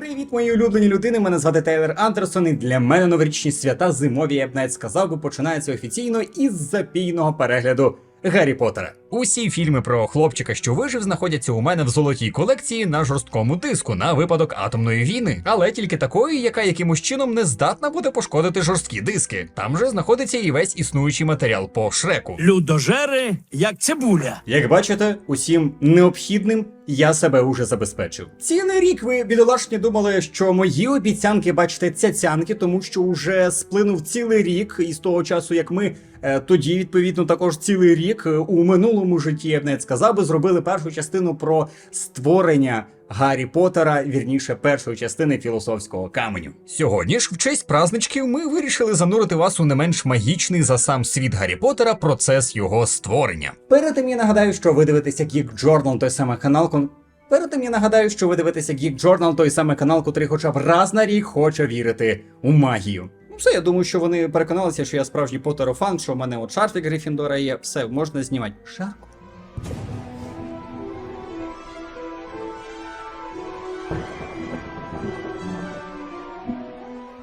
Привіт, мої улюблені людини. Мене звати Тейлер Андерсон, і для мене новорічні свята зимові, я б навіть сказав би, починаються офіційно із запійного перегляду Гаррі Поттера. Усі фільми про хлопчика, що вижив, знаходяться у мене в золотій колекції на жорсткому диску на випадок атомної війни, але тільки такої, яка якимось чином не здатна буде пошкодити жорсткі диски. Там же знаходиться і весь існуючий матеріал по шреку. Людожери, як цибуля. Як бачите, усім необхідним я себе уже забезпечив. Цілий рік ви бідолашні думали, що мої обіцянки, бачите, цяцянки, тому що уже сплинув цілий рік із того часу, як ми тоді, відповідно, також цілий рік е, у минулому житті, я б навіть сказав би, зробили першу частину про створення Гаррі Поттера, вірніше, першої частини філософського каменю. Сьогодні ж, в честь праздничків, ми вирішили занурити вас у не менш магічний за сам світ Гаррі Поттера процес його створення. Перед тим я нагадаю, що ви дивитеся Geek Journal, той самий канал. кон- Перед тим я нагадаю, що ви дивитеся Geek Journal, той самий канал, котрий хоча б раз на рік хоче вірити у магію. Все, я думаю, що вони переконалися, що я справжній Поттерофан, що в мене от шарфік Грифіндора є. Все, можна знімати. Шарку.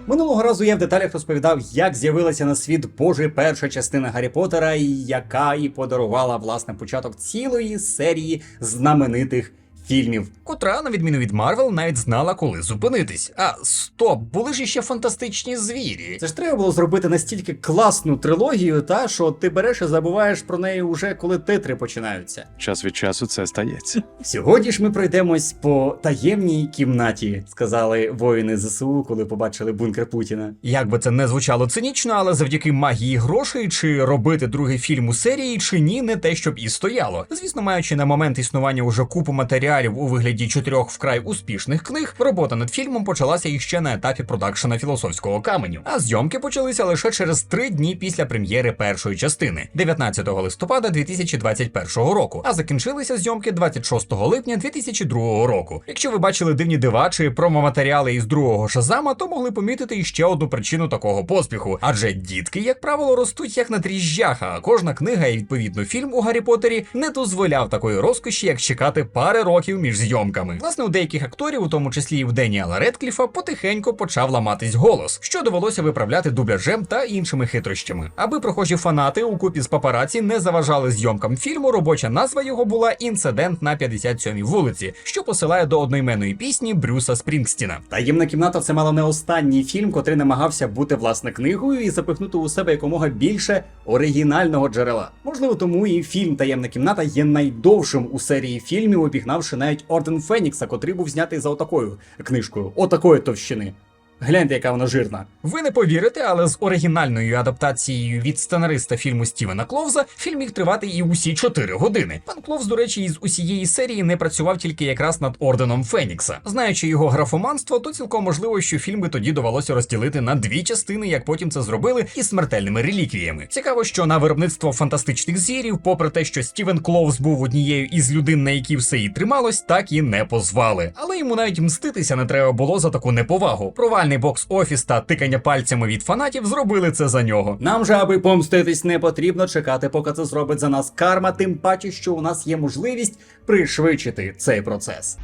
Минулого разу я в деталях розповідав, як з'явилася на світ Божий перша частина Гаррі Поттера, яка і подарувала власне початок цілої серії знаменитих фільмів. Котра, на відміну від Марвел, навіть знала, коли зупинитись. А стоп, були ж іще фантастичні звірі. Це ж треба було зробити настільки класну трилогію, та що ти береш і забуваєш про неї уже коли титри починаються. Час від часу це стається. Сьогодні ж ми пройдемось по таємній кімнаті, сказали воїни ЗСУ, коли побачили бункер Путіна. Як би це не звучало цинічно, але завдяки магії грошей, чи робити другий фільм у серії, чи ні, не те, щоб і стояло. Звісно, маючи на момент існування уже купу матеріалів у вигляді чотирьох вкрай успішних книг, робота над фільмом почалася іще на етапі продакшена філософського каменю. А зйомки почалися лише через три дні після прем'єри першої частини, 19 листопада 2021 року. А закінчилися зйомки 26 липня 2002 року. Якщо ви бачили дивні дива чи промоматеріали із другого шазама, то могли помітити іще одну причину такого поспіху. Адже дітки, як правило, ростуть як на дріжджах, а кожна книга і відповідно фільм у Гаррі Поттері не дозволяв такої розкоші, як чекати пари років між зйомками. Власне, у деяких акторів, у тому числі і в Деніела Редкліфа, потихеньку почав ламатись голос, що довелося виправляти дубляжем та іншими хитрощами. Аби прохожі фанати у купі з папараці не заважали зйомкам фільму, робоча назва його була інцидент на 57-й вулиці, що посилає до одноіменної пісні Брюса Спрінгстіна. Таємна кімната це мало не останній фільм, котрий намагався бути власне книгою і запихнути у себе якомога більше оригінального джерела. Можливо, тому і фільм Таємна кімната є найдовшим у серії фільмів, обігнавши навіть Орден Фенікса, котрий був знятий за отакою книжкою, отакої товщини. Гляньте, яка вона жирна. Ви не повірите, але з оригінальною адаптацією від сценариста фільму Стівена Кловза фільм міг тривати і усі 4 години. Пан Кловз, до речі, із усієї серії не працював тільки якраз над орденом Фенікса. Знаючи його графоманство, то цілком можливо, що фільм би тоді довелося розділити на дві частини, як потім це зробили із смертельними реліквіями. Цікаво, що на виробництво фантастичних звірів, попри те, що Стівен Кловз був однією із людей, на які все і трималось, так і не позвали. Але йому навіть мститися не треба було за таку неповагу. Провальний бокс-офіс та тикання пальцями від фанатів зробили це за нього. Нам же, аби помститись, не потрібно чекати, поки це зробить за нас карма, тим паче, що у нас є можливість пришвидшити цей процес.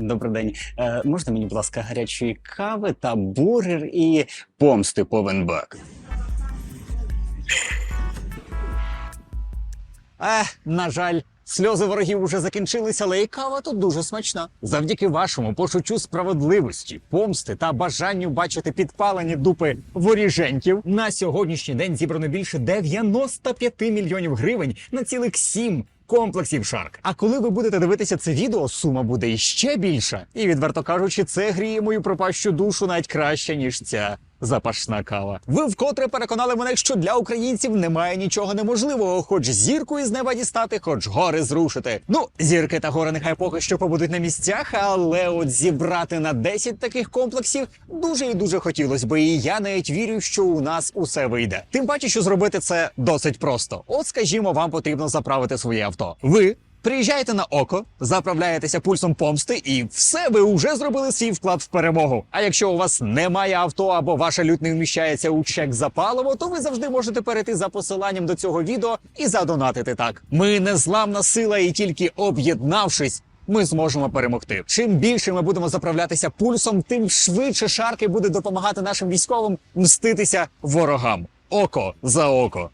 Добрий день. Е, можна мені, будь ласка, гарячої кави та бургер і помсти повен бак. Е, на жаль, сльози ворогів уже закінчилися, але і кава тут дуже смачна. Завдяки вашому почуттю справедливості, помсти та бажанню бачити підпалені дупи воріженьків. На сьогоднішній день зібрано більше 95 мільйонів гривень на цілих 7 комплексів Шарк. А коли ви будете дивитися це відео, сума буде іще більша. І відверто кажучи, це гріє мою пропащу душу навіть краще, ніж ця запашна кава. Ви вкотре переконали мене, що для українців немає нічого неможливого, хоч зірку із неба дістати, хоч гори зрушити. Ну, зірки та гори нехай поки що побудуть на місцях, але от зібрати на 10 таких комплексів дуже і дуже хотілося би. І я навіть вірю, що у нас усе вийде. Тим паче, що зробити це досить просто. От, скажімо, вам потрібно заправити своє авто. Ви Приїжджаєте на око, заправляєтеся пульсом помсти, і все ви вже зробили свій вклад в перемогу. А якщо у вас немає авто або ваша лють не вміщається у чек за паливо, то ви завжди можете перейти за посиланням до цього відео і задонатити так. Ми незламна сила, і тільки об'єднавшись. Ми зможемо перемогти. Чим більше ми будемо заправлятися пульсом, тим швидше шарки буде допомагати нашим військовим мститися ворогам. Око за око.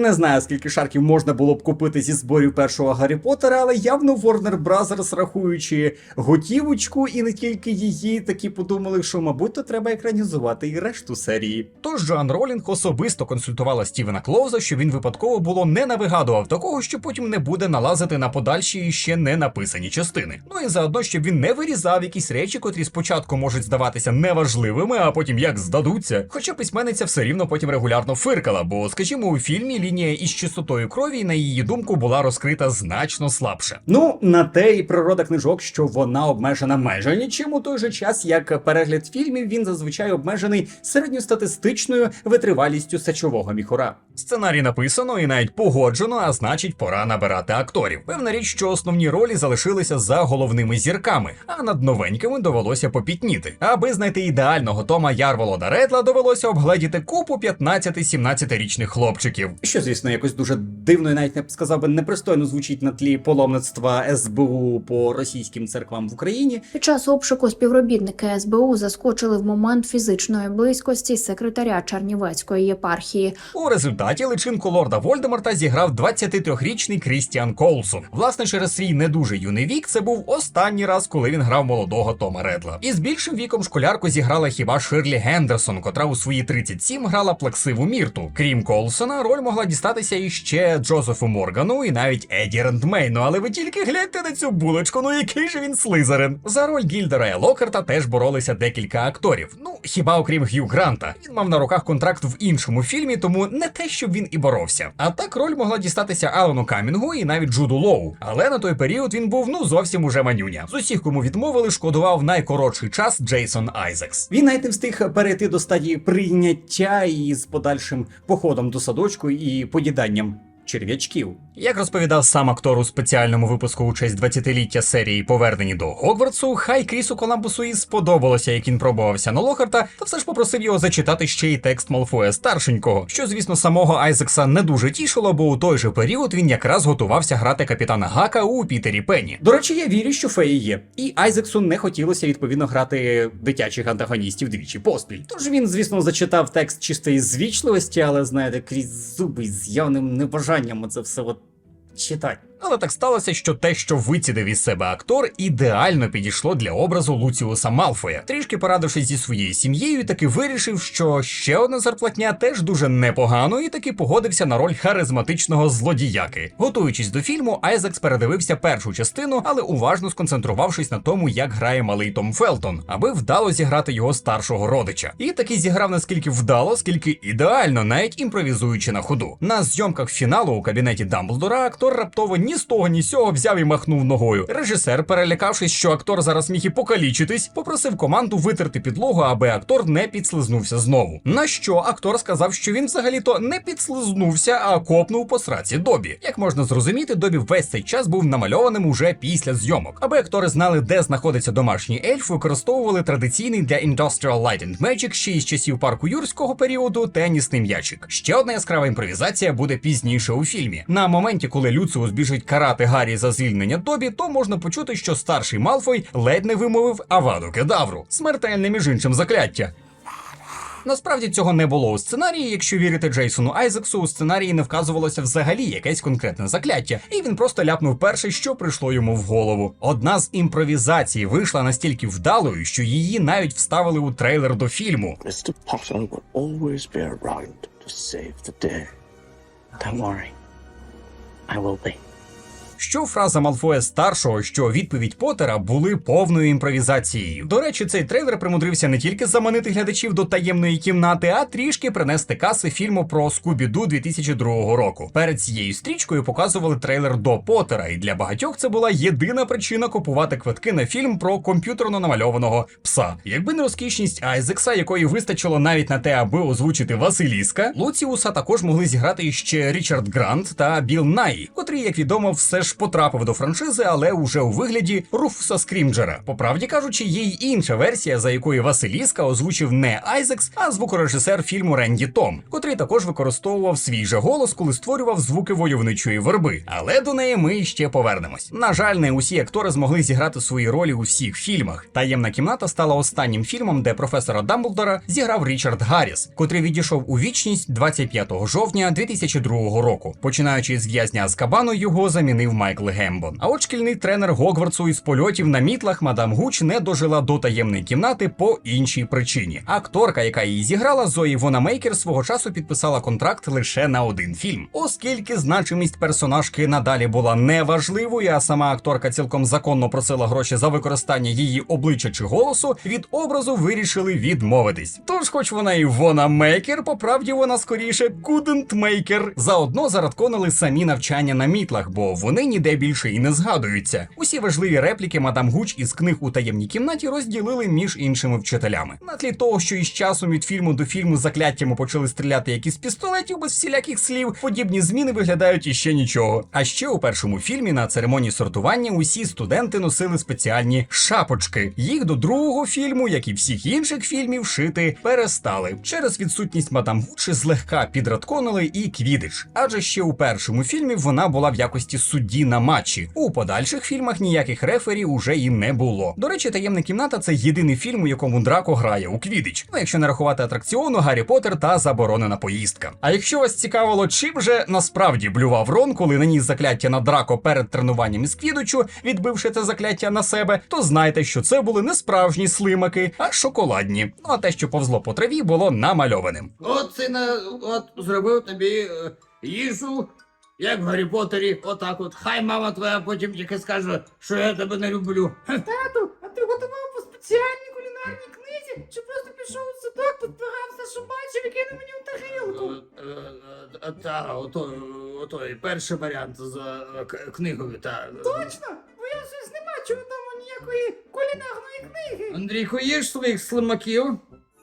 Не знаю, скільки шарків можна було б купити зі зборів першого Гаррі Поттера, але явно Warner Bros., рахуючи готівочку і не тільки її, такі подумали, що, мабуть, то треба екранізувати і решту серії. Тож Джоан Ролінг особисто консультувала Стівена Клоуза, що він випадково було не навигадував такого, що потім не буде налазити на подальші і ще не написані частини. Ну і заодно, щоб він не вирізав якісь речі, котрі спочатку можуть здаватися неважливими, а потім як здадуться. Хоча письменниця все рівно потім регулярно фиркала, бо, скажімо, у фільмі лінія із чистотою крові, на її думку, була розкрита значно слабше. Ну, на те і природа книжок, що вона обмежена майже нічим у той же час, як перегляд фільмів, він зазвичай обмежений середньостатистичною витривалістю сечового міхура. Сценарій написано і навіть погоджено, а значить, пора набирати акторів. Певна річ, що основні ролі залишилися за головними зірками, а над новенькими довелося попітніти. Аби знайти ідеального Тома Ярволода Редла, довелося обгледіти купу 15-17-річних хлопчиків. Що, звісно, якось дуже дивно і навіть не сказав би непристойно звучить на тлі паломництва СБУ по російським церквам в Україні. Під час обшуку співробітники СБУ заскочили в момент фізичної близькості секретаря Чернівецької єпархії. У результаті личинку лорда Вольдеморта зіграв 23-річний Крістіан Колсон. Власне, через свій не дуже юний вік це був останній раз, коли він грав молодого Тома Редла. І з більшим віком школярку зіграла хіба Ширлі Гендерсон, котра у свої 37 грала плаксиву Мірту. Крім Колсона, роль могла дістатися іще Джозефу Моргану і навіть Еді Рендмейну. Але ви тільки гляньте на цю булочку, ну який же він слизерин. За роль Гільдера і Локерта теж боролися декілька акторів. Ну хіба окрім Г'ю Гранта. Він мав на руках контракт в іншому фільмі, тому не те, щоб він і боровся. А так роль могла дістатися Алану Камінгу і навіть Джуду Лоу. Але на той період він був ну зовсім уже манюня. З усіх, кому відмовили, шкодував найкоротший час Джейсон Айзекс. Він навіть не встиг перейти до стадії прийняття і з подальшим походом до садочку і поїданням черв'ячків. Як розповідав сам актор у спеціальному випуску у честь 20-ліття серії Повернені до Гогвартсу, хай Крісу Коламбусу і сподобалося, як він пробувався на Лохарта, та все ж попросив його зачитати ще й текст Малфоя старшенького, що, звісно, самого Айзекса не дуже тішило, бо у той же період він якраз готувався грати капітана Гака у Пітері Пенні. До речі, я вірю, що феї є. І Айзексу не хотілося відповідно грати дитячих антагоністів двічі поспіль. Тож він, звісно, зачитав текст чистої звічливості, але знаєте, крізь зуби з явним небажанням це все от читати. Але так сталося, що те, що вицідив із себе актор, ідеально підійшло для образу Луціуса Малфоя. Трішки порадившись зі своєю сім'єю, таки вирішив, що ще одна зарплатня теж дуже непогано, і таки погодився на роль харизматичного злодіяки. Готуючись до фільму, Айзекс передивився першу частину, але уважно сконцентрувавшись на тому, як грає малий Том Фелтон, аби вдало зіграти його старшого родича. І таки зіграв наскільки вдало, скільки ідеально, навіть імпровізуючи на ходу. На зйомках фіналу у кабінеті Дамблдора актор раптово ні з того, ні з сього взяв і махнув ногою. Режисер, перелякавшись, що актор зараз міг і покалічитись, попросив команду витерти підлогу, аби актор не підслизнувся знову. На що актор сказав, що він взагалі-то не підслизнувся, а копнув по сраці Добі. Як можна зрозуміти, Добі весь цей час був намальованим уже після зйомок. Аби актори знали, де знаходиться домашній ельф, використовували традиційний для Industrial Light and Magic ще із часів парку юрського періоду тенісний м'ячик. Ще одна яскрава імпровізація буде пізніше у фільмі. На моменті, коли Люциус біжить карати Гаррі за звільнення Добі, то можна почути, що старший Малфой ледь не вимовив Аваду Кедавру, смертельне між іншим закляття. Насправді цього не було у сценарії. Якщо вірити Джейсону Айзексу, у сценарії не вказувалося взагалі якесь конкретне закляття, і він просто ляпнув перше, що прийшло йому в голову. Одна з імпровізацій вийшла настільки вдалою, що її навіть вставили у трейлер до фільму. Mr. Don't worry. I will be. Що фраза Малфоя старшого, що відповідь Поттера були повною імпровізацією. До речі, цей трейлер примудрився не тільки заманити глядачів до таємної кімнати, а трішки принести каси фільму про Скубіду 2002 року. Перед цією стрічкою показували трейлер до Поттера, і для багатьох це була єдина причина купувати квитки на фільм про комп'ютерно намальованого пса. Якби не розкішність Айзекса, якої вистачило навіть на те, аби озвучити Василіска, Луціуса також могли зіграти ще Річард Грант та Біл Най, котрий, як відомо, все ж потрапив до франшизи, але уже у вигляді Руфуса Скрімджера. По правді кажучи, є й інша версія, за якою Василіска озвучив не Айзекс, а звукорежисер фільму Ренді Том, котрий також використовував свій же голос, коли створював звуки войовничої верби. Але до неї ми ще повернемось. На жаль, не усі актори змогли зіграти свої ролі у всіх фільмах. Таємна кімната стала останнім фільмом, де професора Дамблдора зіграв Річард Гарріс, котрий відійшов у вічність 25 жовтня 2002 року. Починаючи з в'язня Азкабану, його замінив Майкл Гембон. А от шкільний тренер Гогвартсу із польотів на мітлах мадам Гуч не дожила до таємної кімнати по іншій причині. Акторка, яка її зіграла, Зої Вона Мейкер, свого часу підписала контракт лише на один фільм, оскільки значимість персонажки надалі була неважливою, а сама акторка цілком законно просила гроші за використання її обличчя чи голосу. Від образу вирішили відмовитись. Тож, хоч вона і Вона Мейкер, по правді вона скоріше maker. Заодно зарадконили самі навчання на мітлах, бо вони ніде більше і не згадуються. Усі важливі репліки мадам Гуч із книг у таємній кімнаті розділили між іншими вчителями. На тлі того, що із часом від фільму до фільму закляттями почали стріляти як із пістолетів без всіляких слів, подібні зміни виглядають іще нічого. А ще у першому фільмі на церемонії сортування усі студенти носили спеціальні шапочки. Їх до другого фільму, як і всіх інших фільмів, шити перестали. Через відсутність мадам Гучі злегка підрадконили і квідич. Адже ще у першому фільмі вона була в якості судді на матчі. У подальших фільмах ніяких рефері уже і не було. До речі, таємна кімната це єдиний фільм, у якому Драко грає у квідич. Ну, якщо не рахувати атракціону Гаррі Поттер та заборонена поїздка. А якщо вас цікавило, чим же насправді блював Рон, коли наніс закляття на Драко перед тренуванням із квідучу, відбивши це закляття на себе, то знайте, що це були не справжні слимаки, а шоколадні. Ну а те, що повзло по траві, було намальованим. От сина, от зробив тобі е, їжу, як в Гаррі Поттері, отак от. Хай мама твоя потім тільки скаже, що я тебе не люблю. Тату, а ти готував по спеціальній кулінарній книзі? Чи просто пішов у садок, підбирав все, що бачив, і кинув мені у тарілку? Е, е, е, Та, ото, отой перший варіант з к- книгою, та. Точно? Бо я щось не бачу вдома ніякої кулінарної книги. Андрійко, їж своїх слимаків?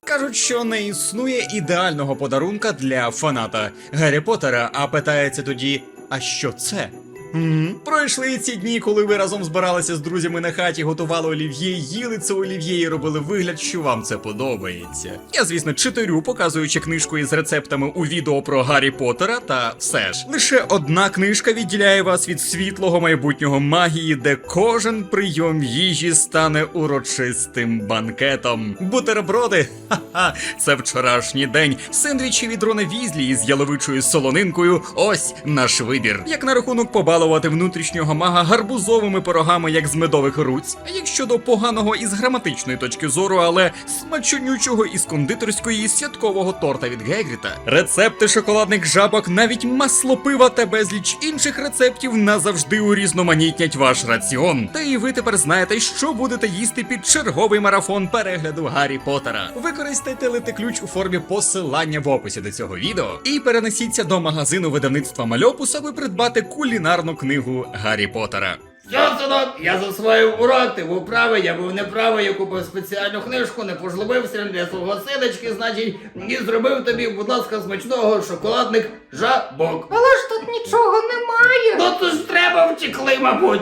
Кажуть, що не існує ідеального подарунка для фаната Гаррі Поттера, а питається тоді, а що це? М, Пройшли ці дні, коли ви разом збиралися з друзями на хаті, готували олів'є, їли це олів'є і робили вигляд, що вам це подобається. Я, звісно, читерю, показуючи книжку із рецептами у відео про Гаррі Поттера, та все ж лише одна книжка відділяє вас від світлого майбутнього магії, де кожен прийом їжі стане урочистим банкетом. Бутерброди, ха-ха, це вчорашній день. Сендвічі від Рона Візлі із яловичою солонинкою. Ось наш вибір. Як на рахунок побалувати внутрішнього мага гарбузовими пирогами, як з медових руць. А як щодо поганого із граматичної точки зору, але смачнючого із кондитерської святкового торта від Гегріта. Рецепти шоколадних жабок, навіть масло пива та безліч інших рецептів назавжди урізноманітнять ваш раціон. Та і ви тепер знаєте, що будете їсти під черговий марафон перегляду Гаррі Поттера. Використайте летеключ у формі посилання в описі до цього відео і перенесіться до магазину видавництва Мальопус, аби придбати кулінарну книгу Гаррі Поттера. Все, синок, я засвоїв урок, ти був правий, я був неправий, я купив спеціальну книжку, не пожлобився для свого синочки, значить, і зробив тобі, будь ласка, смачного шоколадних жабок. Але ж тут нічого немає. Ну то ж треба втікли, мабуть.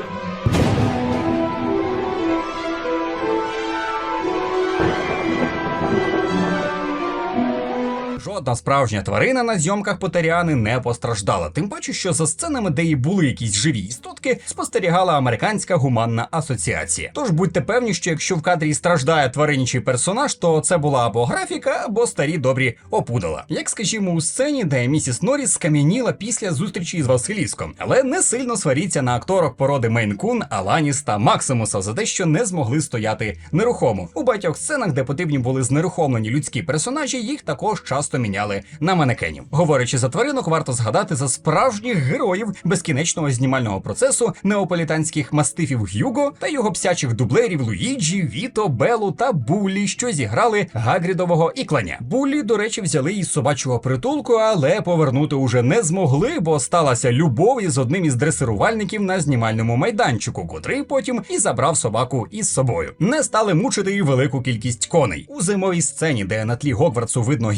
Жодна справжня тварина на зйомках Потеріани не постраждала. Тим паче, що за сценами, де і були якісь живі істотки, спостерігала американська гуманна асоціація. Тож будьте певні, що якщо в кадрі страждає тваринничий персонаж, то це була або графіка, або старі добрі опудала. Як скажімо, у сцені, де місіс Норріс скам'яніла після зустрічі з Василіском, але не сильно сваріться на акторок породи Мейн-Кун, Аланіс та Максимуса за те, що не змогли стояти нерухомо. У багатьох сценах, де потрібні були знерухомлені людські персонажі, їх також часто просто міняли на манекенів. Говорячи за тваринок, варто згадати за справжніх героїв безкінечного знімального процесу неаполітанських мастифів Гюго та його псячих дублерів Луїджі, Віто, Белу та Буллі, що зіграли Гагрідового і кланя. Буллі, до речі, взяли із собачого притулку, але повернути уже не змогли, бо сталася любов із одним із дресирувальників на знімальному майданчику, котрий потім і забрав собаку із собою. Не стали мучити і велику кількість коней. У зимовій сцені, де на тлі Гогвартсу видно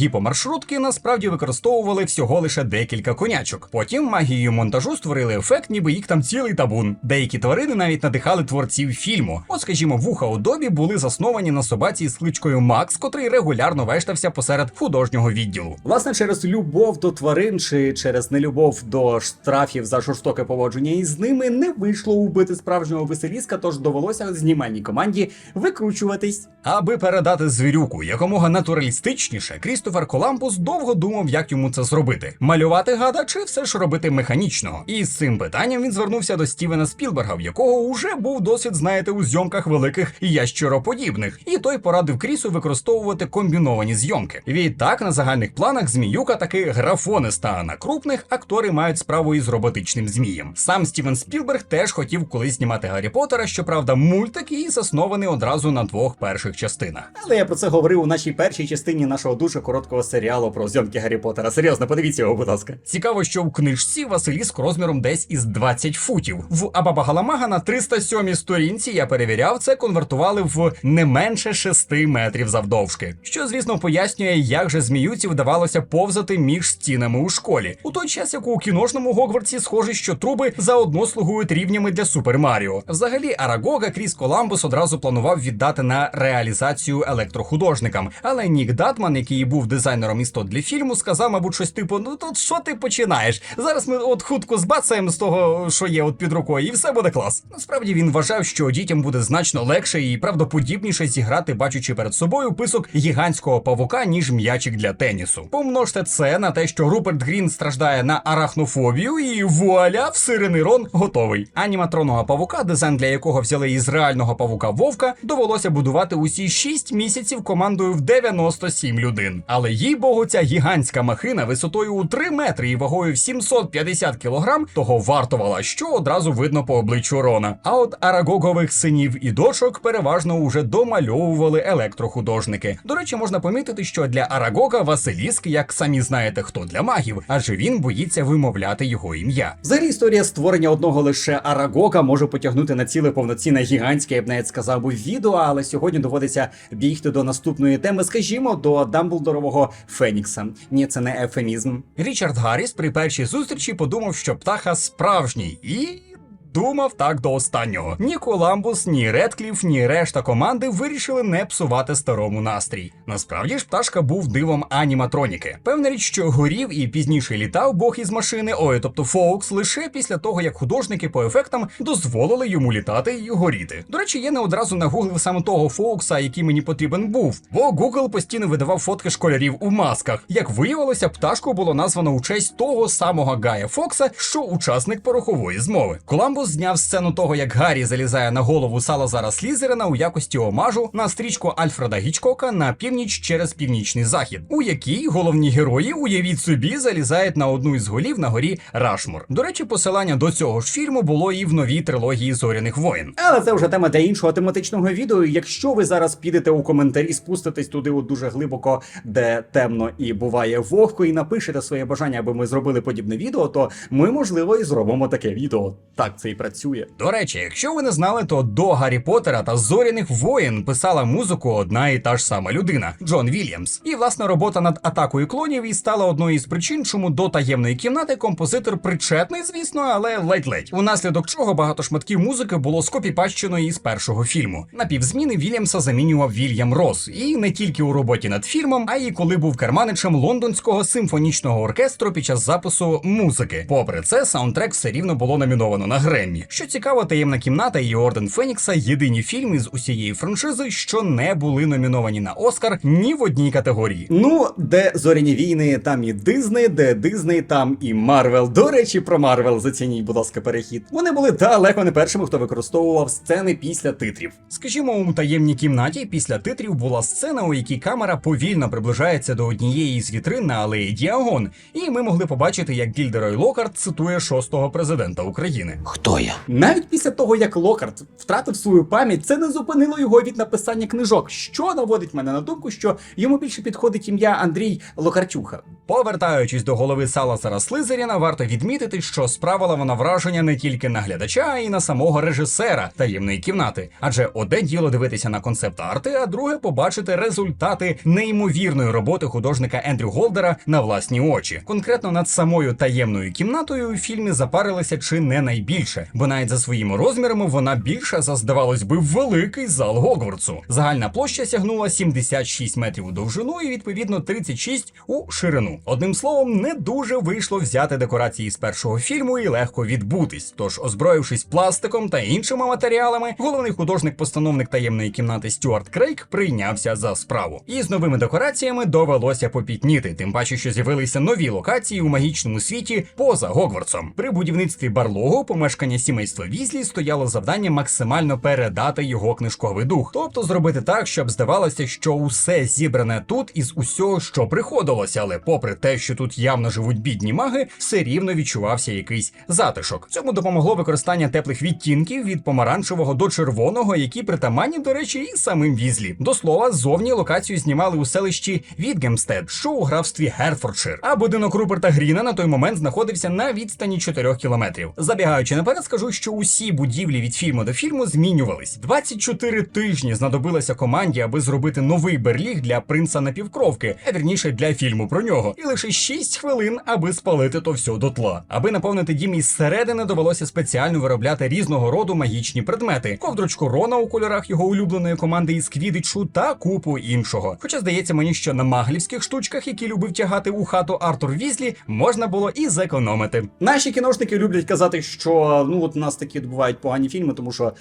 гіпомаршрутки, насправді використовували всього лише декілька конячок. Потім магією монтажу створили ефект, ніби їх там цілий табун. Деякі тварини навіть надихали творців фільму. От, скажімо, вуха у добі були засновані на собаці з кличкою Макс, котрий регулярно вештався посеред художнього відділу. Власне, через любов до тварин чи через нелюбов до штрафів за жорстоке поводження із ними не вийшло убити справжнього веселіска, тож довелося знімальній команді викручуватись. Аби передати звірюку якомога натуралістичніше, Крістофер Коламбус довго думав, як йому це зробити: малювати гада чи все ж робити механічного. І з цим питанням він звернувся до Стівена Спілберга, в якого вже був досвід, знаєте, у зйомках великих ящероподібних, і той порадив Крісу використовувати комбіновані зйомки. Відтак на загальних планах зміюка таки графониста, а на крупних актори мають справу із роботичним змієм. Сам Стівен Спілберг теж хотів колись знімати Гаррі Поттера, щоправда, мультик і заснований одразу на двох перших частинах. Але я про це говорив у нашій першій частині нашого дуже короткого серіалу про зйомки Гаррі Поттера. Серйозно, подивіться його, будь ласка. Цікаво, що в книжці Василіск розміром десь із 20 футів. В Абабагаламага на 307 сторінці я перевіряв це, конвертували в не менше 6 метрів завдовжки. Що, звісно, пояснює, як же зміюці вдавалося повзати між стінами у школі. У той час, як у кіношному Гогвартсі схоже, що труби заодно слугують рівнями для Супер Маріо. Взагалі, Арагога Кріс Коламбус одразу планував віддати на реалізацію електрохудожникам. Але Нік Датман, який був дизайнером істот для фільму, сказав, мабуть, щось типу: ну тут що ти починаєш? Зараз ми от хутко збацаємо з того, що є от під рукою, і все буде клас. Насправді він вважав, що дітям буде значно легше і правдоподібніше зіграти, бачучи перед собою писок гігантського павука, ніж м'ячик для тенісу. Помножте це на те, що Руперт Грін страждає на арахнофобію, і вуаля, всирений рон готовий. Аніматронного павука, дизайн для якого взяли із реального павука Вовка, довелося будувати усі 6 місяців командою в 97 людин. Але їй богу, ця гігантська махина висотою у 3 метри і вагою в 750 кілограм того вартувала, що одразу видно по обличчю Рона. А от арагогових синів і дочок переважно уже домальовували електрохудожники. До речі, можна помітити, що для Арагога Василіск, як самі знаєте, хто для магів, адже він боїться вимовляти його ім'я. Взагалі історія створення одного лише Арагога може потягнути на ціле повноцінне гігантське, я б навіть сказав би відео, але сьогодні доводиться бігти до наступної теми, скажімо, до Дамблдорового Фенікса. Ні, це не ефемізм. Річард Гарріс при першій зустрічі подумав, що птаха справжній і. Думав так до останнього. Ні Коламбус, ні Редкліф, ні решта команди вирішили не псувати старому настрій. Насправді ж пташка був дивом аніматроніки. Певна річ, що горів і пізніше літав Бог із машини, ой, тобто Фоукс, лише після того, як художники по ефектам дозволили йому літати і горіти. До речі, я не одразу нагуглив саме того Фоукса, який мені потрібен був, бо Google постійно видавав фотки школярів у масках. Як виявилося, пташку було названо у честь того самого Гая Фокса, що учасник порохової змови. Коламбус зняв сцену того, як Гаррі залізає на голову Салазара Слізерина у якості омажу на стрічку Альфреда Гічкока на північ через північний захід, у якій головні герої, уявіть собі, залізають на одну із голів на горі Рашмор. До речі, посилання до цього ж фільму було і в новій трилогії зоряних воїн. Але це вже тема для іншого тематичного відео. Якщо ви зараз підете у коментарі, спуститесь туди от дуже глибоко, де темно і буває вогко, і напишете своє бажання, аби ми зробили подібне відео, то ми, можливо, і зробимо таке відео. Так це і працює. До речі, якщо ви не знали, то до Гаррі Поттера та Зоряних воїн писала музику одна і та ж сама людина Джон Вільямс. І власна робота над атакою клонів і стала одною із причин, чому до таємної кімнати композитор причетний, звісно, але ледь-ледь. Унаслідок чого багато шматків музики було скопіпащено із першого фільму. На півзміни Вільямса замінював Вільям Рос, і не тільки у роботі над фільмом, а й коли був керманичем лондонського симфонічного оркестру під час запису музики. Попри це, саундтрек все рівно було номіновано на Гремі. Греммі. Що цікаво, таємна кімната і Орден Фенікса єдині фільми з усієї франшизи, що не були номіновані на Оскар ні в одній категорії. Ну, де зоряні війни, там і Дизней, де Дизней, там і Марвел. До речі, про Марвел зацініть, будь ласка, перехід. Вони були далеко не першими, хто використовував сцени після титрів. Скажімо, у таємній кімнаті після титрів була сцена, у якій камера повільно приближається до однієї з вітрин на алеї Діагон, і ми могли побачити, як Гільдерой Локарт цитує шостого президента України. Хто я? Навіть після того, як Локарт втратив свою пам'ять, це не зупинило його від написання книжок, що наводить мене на думку, що йому більше підходить ім'я Андрій Локарчуха. Повертаючись до голови Саласара Слизеріна, варто відмітити, що справила вона враження не тільки на глядача, а й на самого режисера таємної кімнати. Адже одне діло дивитися на концепт арти, а друге побачити результати неймовірної роботи художника Ендрю Голдера на власні очі. Конкретно над самою таємною кімнатою у фільмі запарилися чи не найбільше, бо навіть за своїми розмірами вона більша за здавалось би великий зал Гогвартсу. Загальна площа сягнула 76 метрів у довжину і відповідно 36 у ширину. Одним словом, не дуже вийшло взяти декорації з першого фільму і легко відбутись. Тож, озброївшись пластиком та іншими матеріалами, головний художник-постановник таємної кімнати Стюарт Крейг прийнявся за справу. І з новими декораціями довелося попітніти, тим паче, що з'явилися нові локації у магічному світі поза Гогвартсом. При будівництві барлогу помешкання сімейства Візлі стояло завдання максимально передати його книжковий дух, тобто зробити так, щоб здавалося, що усе зібране тут із усього, що приходилося, але попри те, що тут явно живуть бідні маги, все рівно відчувався якийсь затишок. Цьому допомогло використання теплих відтінків від помаранчевого до червоного, які притаманні, до речі, і самим Візлі. До слова, зовні локацію знімали у селищі Відгемстед, що у графстві Герфордшир. А будинок Руперта Гріна на той момент знаходився на відстані 4 кілометрів. Забігаючи наперед, скажу, що усі будівлі від фільму до фільму змінювались. 24 тижні знадобилося команді, аби зробити новий берліг для принца напівкровки, а вірніше для фільму про нього. І лише 6 хвилин, аби спалити то все дотла. Аби наповнити дім із середини, довелося спеціально виробляти різного роду магічні предмети: ковдрочку Рона у кольорах його улюбленої команди із Квідичу та купу іншого. Хоча здається мені, що на маглівських штучках, які любив тягати у хату Артур Візлі, можна було і зекономити. Наші кіношники люблять казати, що ну от у нас такі бувають погані фільми, тому що.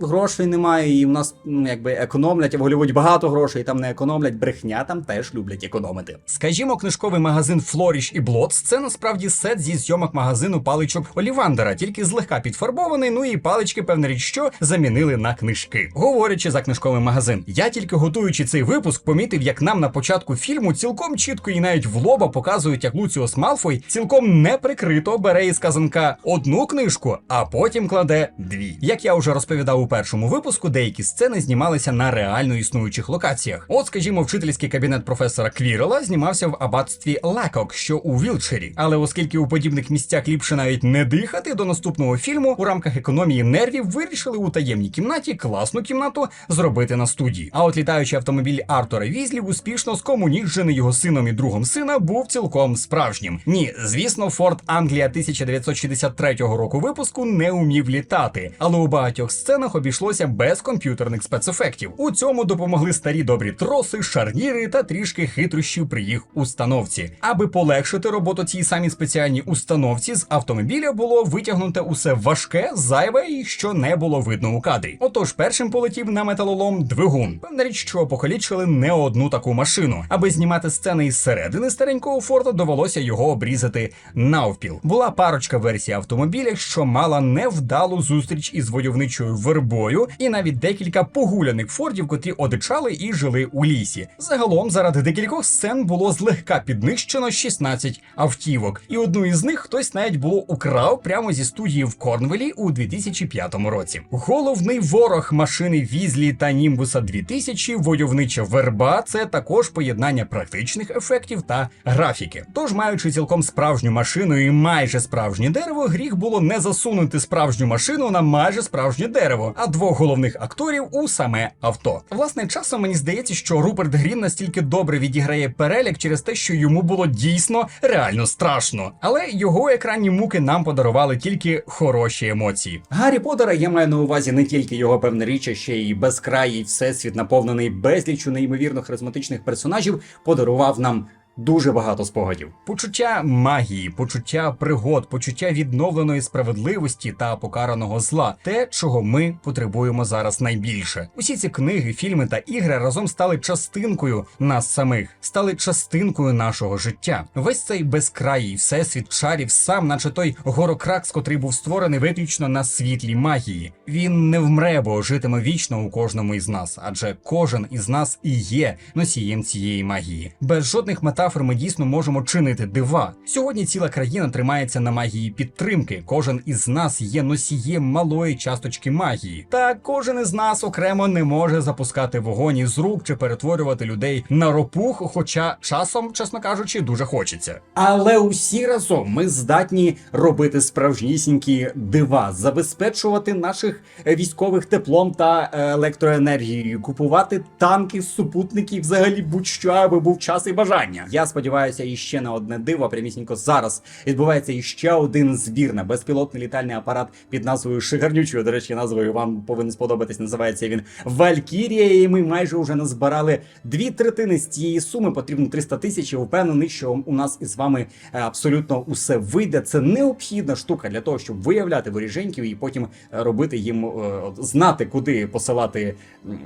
Грошей немає, і в нас якби економлять, а в Голлівуді багато грошей, там не економлять, брехня там теж люблять економити. Скажімо, книжковий магазин Флоріш і Блоц це насправді сет зі зйомок магазину паличок Олівандера, тільки злегка підфарбований. Ну і палички, певна річ, що замінили на книжки. Говорячи за книжковий магазин, я тільки готуючи цей випуск, помітив, як нам на початку фільму цілком чітко і навіть в лоба показують, як Луціус Малфой цілком неприкрито бере із казанка одну книжку, а потім кладе дві. Як я вже розповідав у першому випуску, деякі сцени знімалися на реально існуючих локаціях. От, скажімо, вчительський кабінет професора Квірела знімався в аббатстві Лекок, що у Вілчері. Але оскільки у подібних місцях ліпше навіть не дихати, до наступного фільму у рамках економії нервів вирішили у таємній кімнаті класну кімнату зробити на студії. А от літаючий автомобіль Артура Візлі успішно скомуніджений його сином і другом сина був цілком справжнім. Ні, звісно, Форд Англія 1963 року випуску не умів літати, але у багатьох сценах обійшлося без комп'ютерних спецефектів. У цьому допомогли старі добрі троси, шарніри та трішки хитрощів при їх установці. Аби полегшити роботу цій самій спеціальній установці, з автомобіля було витягнуте усе важке, зайве і що не було видно у кадрі. Отож, першим полетів на металолом двигун. Певна річ, що покалічили не одну таку машину. Аби знімати сцени із середини старенького форта, довелося його обрізати навпіл. Була парочка версій автомобіля, що мала невдалу зустріч із войовничою вербою, і навіть декілька погуляних фордів, котрі одичали і жили у лісі. Загалом, заради декількох сцен було злегка піднищено 16 автівок, і одну із них хтось навіть було украв прямо зі студії в Корнвелі у 2005 році. Головний ворог машини Візлі та Німбуса 2000 войовнича верба це також поєднання практичних ефектів та графіки. Тож, маючи цілком справжню машину і майже справжнє дерево, гріх було не засунути справжню машину на майже справжнє дерево, а двох головних акторів у саме авто. Власне, часом мені здається, що Руперт Грін настільки добре відіграє переляк через те, що йому було дійсно реально страшно. Але його екранні муки нам подарували тільки хороші емоції. Гаррі Поттера я маю на увазі не тільки його певне річ, а ще й безкраїй всесвіт, наповнений безлічу неймовірно харизматичних персонажів, подарував нам дуже багато спогадів. Почуття магії, почуття пригод, почуття відновленої справедливості та покараного зла те, чого ми потребуємо зараз найбільше. Усі ці книги, фільми та ігри разом стали частинкою нас самих, стали частинкою нашого життя. Весь цей безкраїй всесвіт чарів сам, наче той горокракс, котрий був створений виключно на світлі магії. Він не вмре, бо житиме вічно у кожному із нас, адже кожен із нас і є носієм цієї магії. Без жодних метафор ми дійсно можемо чинити дива. Сьогодні ціла країна тримається на магії підтримки. Кожен із нас є носієм малої часточки магії. Та кожен із нас окремо не може запускати вогонь із рук чи перетворювати людей на ропух, хоча часом, чесно кажучи, дуже хочеться. Але усі разом ми здатні робити справжнісінькі дива, забезпечувати наших військових теплом та електроенергією, купувати танки, супутники, взагалі будь-що, аби був час і бажання. Я сподіваюся, іще на одне диво. Прямісінько зараз відбувається іще один збір на безпілотний літальний апарат під назвою Шигарнючою. До речі, назвою вам повинен сподобатись. Називається він Валькірія. І ми майже вже назбирали дві третини з цієї суми. Потрібно 300 тисяч. Впевнений, що у нас із вами е, абсолютно усе вийде. Це необхідна штука для того, щоб виявляти воріженьків і потім робити їм е, знати, куди посилати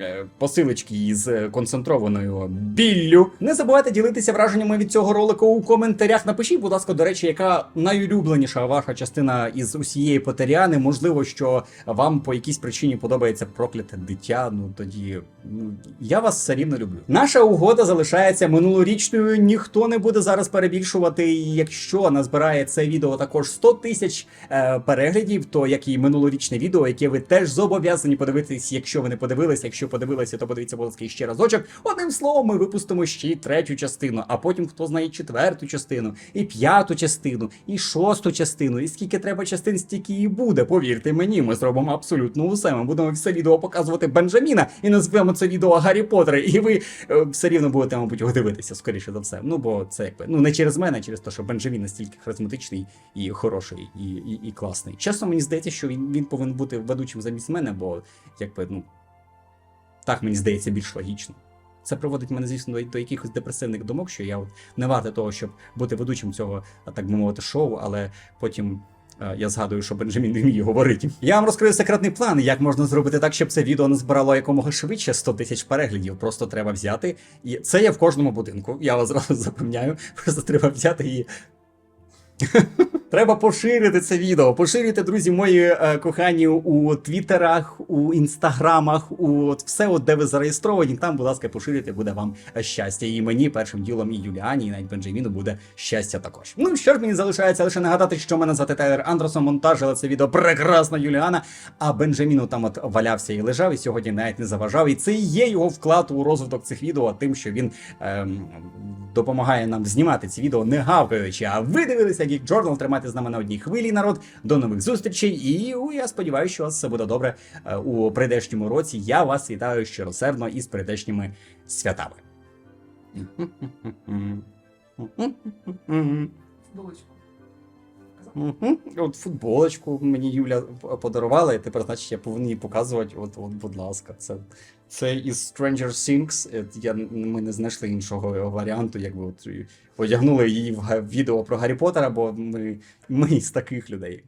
е, посилочки із концентрованою біллю. Не забувайте ділитися враженнями від цього ролику у коментарях. Напишіть, будь ласка, до речі, яка найулюбленіша ваша частина із усієї потеріани. Можливо, що вам по якійсь причині подобається прокляте дитя. Ну тоді ну я вас все рівно люблю. Наша угода залишається минулорічною. Ніхто не буде зараз перебільшувати. І Якщо назбирає це відео також 100 тисяч е, переглядів, то як і минулорічне відео, яке ви теж зобов'язані подивитись, якщо ви не подивилися. Якщо подивилися, то подивіться, будь ласка, ще разочок. Одним словом, ми випустимо ще й третю частину, а потім хто знає четверту частину, і п'яту частину, і шосту частину. І скільки треба частин, стільки і буде. Повірте мені, ми зробимо абсолютно усе. Ми будемо все відео показувати Бенджаміна і назвемо це відео Гаррі Поттер. І ви е, все рівно будете, мабуть, його дивитися, скоріше за все. Ну бо це якби ну не через мене, а через те, що Бенджамін настільки харизматичний і хороший, і, і, і класний. Чесно, мені здається, що він, він повинен бути ведучим замість мене, бо якби ну так мені здається більш логічно. Це приводить мене, звісно, до, якихось депресивних думок, що я от не варте того, щоб бути ведучим цього, так би мовити, шоу, але потім. е, Я згадую, що Бенджамін не вміє говорити. Я вам розкрию секретний план, як можна зробити так, щоб це відео не збирало якомога швидше 100 тисяч переглядів. Просто треба взяти. І це є в кожному будинку. Я вас зразу запевняю. Просто треба взяти і Треба поширити це відео. Поширюйте, друзі мої е, кохані, у твіттерах, у інстаграмах, у от все, от, де ви зареєстровані. Там, будь ласка, поширюйте, буде вам щастя. І мені першим ділом, і Юліані, і навіть Бенджаміну буде щастя також. Ну що ж мені залишається лише нагадати, що мене звати Тайлер Андерсон, монтажила це відео прекрасна Юліана. А Бенджаміну там от валявся і лежав, і сьогодні навіть не заважав. І це і є його вклад у розвиток цих відео, тим, що він ем, допомагає нам знімати ці відео не гавкаючи. А ви дивилися Geek Journal, тримайте з нами на одній хвилі, народ. До нових зустрічей. І у, я сподіваюся, що у вас все буде добре е, у прийдешньому році. Я вас вітаю щиросердно із прийдешніми святами. Мгм. От футболочку мені Юля подарувала, і тепер, значить, я повинен її показувати. От, от, будь ласка, це, це із Stranger Things. Е, Я, ми не знайшли іншого варіанту, якби от одягнули її в відео про Гаррі Поттера, бо ми, ми з таких людей.